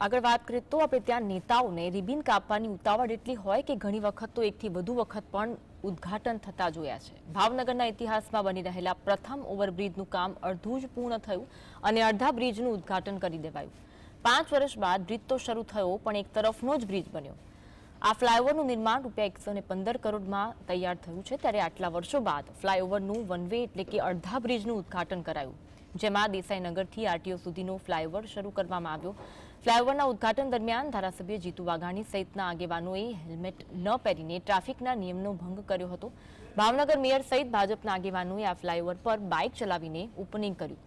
આગળ વાત કરીએ તો આપણે ત્યાં નેતાઓને રિબિન કાપવાની ઉતાવળ એટલી હોય કે ઘણી વખત તો એકથી વધુ વખત પણ ઉદ્ઘાટન થતા જોયા છે. ભાવનગરના ઇતિહાસમાં બની રહેલા પ્રથમ ઓવરબ્રિજનું કામ અડધું જ પૂર્ણ થયું અને અડધા બ્રિજનું ઉદ્ઘાટન કરી દેવાયું. પાંચ વર્ષ બાદ બ્રિજ તો શરૂ થયો, પણ એક તરફનો જ બ્રિજ બન્યો. આ ફ્લાયઓવરનું નિર્માણ રૂપિયા એકસો પંદર કરોડમાં તૈયાર થયું છે, ત્યારે આટલા વર્ષો બાદ ફ્લાયઓવરનું વન વે એટલે કે અડધા બ્રિજનું ઉદ્ઘાટન કરાયું. જેમાં દેસાઈનગરથી આરટીઓ સુધીનો ફ્લાયઓવર શરૂ કરવામાં આવ્યો. ફ્લાયઓવરના ઉદ્ઘાટન દરમિયાન ધારાસભ્ય જીતુ વાઘાણી સહિતના આગેવાનોએ હેલ્મેટ ન પહેરીને ટ્રાફિકના નિયમનો ભંગ કર્યો હતો. ભાવનગર મેયર સહિત ભાજપના આગેવાનોએ આ ફ્લાયઓવર પર બાઇક ચલાવીને ઓપનિંગ કર્યું.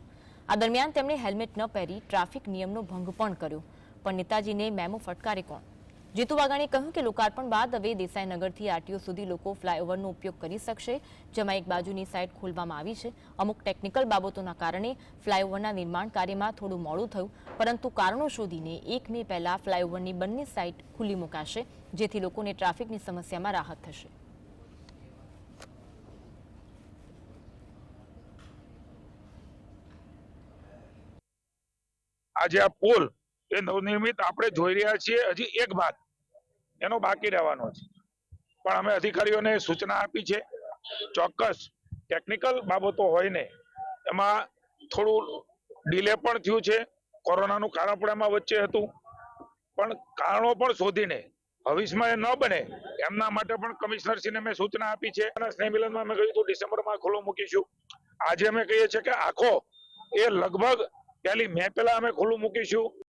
આ દરમિયાન તેમણે હેલ્મેટ ન પહેરી ટ્રાફિક નિયમનો ભંગ પણ કર્યો. પણ નેતાજીને મેમો ફટકારે કોણ? જીતુ વાઘાણીએ કહ્યું કે લોકાર્પણ બાદ હવે દેસાઈનગરથી આરટીઓ સુધી લોકો ફ્લાયઓવરનો ઉપયોગ કરી શકશે, જેમાં એક બાજુની સાઇડ ખોલવામાં આવી છે. અમુક ટેકનિકલ બાબતોના કારણે ફ્લાયઓવરના નિર્માણ કાર્યમાં થોડું મોડું થયું, પરંતુ કારણો શોધીને એક મે પહેલા ફ્લાયઓવરની બંને સાઇડ ખુલ્લી મુકાશે, જેથી લોકોને ટ્રાફિકની સમસ્યામાં રાહત થશે. આજે આ પુલ એ નવનિર્મિત આપણે જોઈ રહ્યા છીએ હજી એક ભાગ. એનો બાકી રહેવાનો છે. પણ અમે અધિકારીઓને સૂચના આપી છે, ચોક્કસ ટેકનિકલ બાબતો હોય ને, એમાં થોડું ડિલે પણ થયું છે, કોરોનાનું કારણ પણ એમાં વચ્ચે હતું. પણ કારણો પણ શોધીને, ભવિષ્યમાં એ ન બને, એમના માટે પણ કમિશનરશ્રીને મેં સૂચના આપી છે. અને સ્નેહ મિલનમાં મેં કહ્યું હતું, ડિસેમ્બરમાં ખુલ્લો મૂકીશું. આજે અમે કહીએ છીએ કે આખો, એ લગભગ પહેલી મે પહેલા અમે ખુલ્લું મૂકીશું.